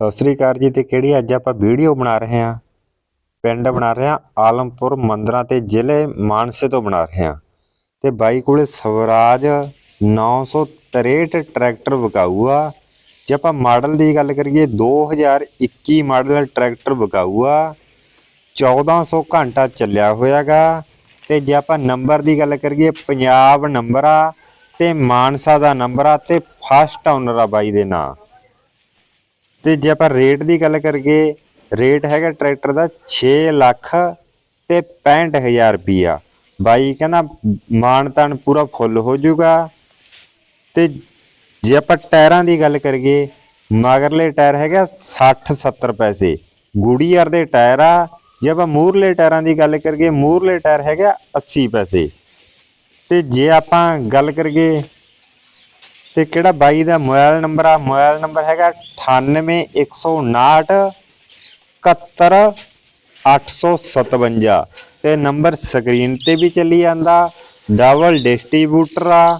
ਸਤਿ ਸ੍ਰੀ ਅਕਾਲ ਜੀ, ਤੇ ਕਿਹੜੀ ਅੱਜ ਆਪਾਂ ਵੀਡੀਓ ਬਣਾ ਰਹੇ ਹਾਂ? ਪਿੰਡ ਬਣਾ ਰਹੇ ਹਾਂ, ਆਲਮਪੁਰ ਮੰਦਰਾਂ ਤੇ ਜ਼ਿਲ੍ਹੇ ਮਾਨਸੇ ਤੋਂ ਬਣਾ ਰਹੇ ਹਾਂ। ਤੇ ਬਾਈ ਕੋਲੇ ਸਵਰਾਜ 963 ਟਰੈਕਟਰ ਵਿਕਾਊ ਜੇ ਆਪਾਂ ਮਾਡਲ ਦੀ ਗੱਲ ਕਰੀਏ 2021 ਮਾਡਲ ਟਰੈਕਟਰ ਵਿਕਾਊ ਆ 1400 ਘੰਟਾ ਚੱਲਿਆ ਹੋਇਆਗਾ। ਤੇ ਜੇ ਆਪਾਂ ਨੰਬਰ ਦੀ ਗੱਲ ਕਰੀਏ, ਪੰਜਾਬ ਨੰਬਰ ਆ ਤੇ ਮਾਨਸਾ ਦਾ ਨੰਬਰ ਆ ਤੇ ਫਸਟ ਓਨਰ ਆ ਬਾਈ ਦੇ ਨਾਂ। ਤੇ ਜੇ ਆਪਾਂ ਰੇਟ ਦੀ ਗੱਲ ਕਰੀਏ ਰੇਟ ਹੈਗਾ ਟਰੈਕਟਰ ਦਾ 6 ਲੱਖ ਤੇ 65000 ਰੁਪਿਆ ਬਾਈ ਕਹਿੰਦਾ ਮਾਨਤਾਨ ਪੂਰਾ ਫੁੱਲ ਹੋ ਜਾਊਗਾ। ਤੇ ਜੇ ਆਪਾਂ ਟਾਇਰਾਂ ਦੀ ਗੱਲ ਕਰੀਏ, ਮਗਰਲੇ ਟਾਇਰ ਹੈਗਾ 60 70 ਪੈਸੇ। ਗੁੜੀਆਰ ਦੇ ਟਾਇਰ ਆ, ਜੇ ਆਪਾਂ ਮੂਰਲੇ ਟਾਇਰਾਂ ਦੀ ਗੱਲ ਕਰੀਏ ਮੂਰਲੇ ਟਾਇਰ ਹੈਗਾ 80 ਪੈਸੇ। ਤੇ ਜੇ ਆਪਾਂ ਗੱਲ ਕਰੀਏ ਤੇ ਕਿਹੜਾ ਬਾਈ ਦਾ ਮੋਬਾਈਲ ਨੰਬਰ ਆ? ਮੋਬਾਈਲ ਨੰਬਰ ਹੈਗਾ 98159 71 857 ਤੇ ਨੰਬਰ ਸਕਰੀਨ ਤੇ ਵੀ ਚੱਲੀ ਜਾਂਦਾ, ਡਬਲ ਡਿਸਟ੍ਰੀਬਿਊਟਰ ਆ।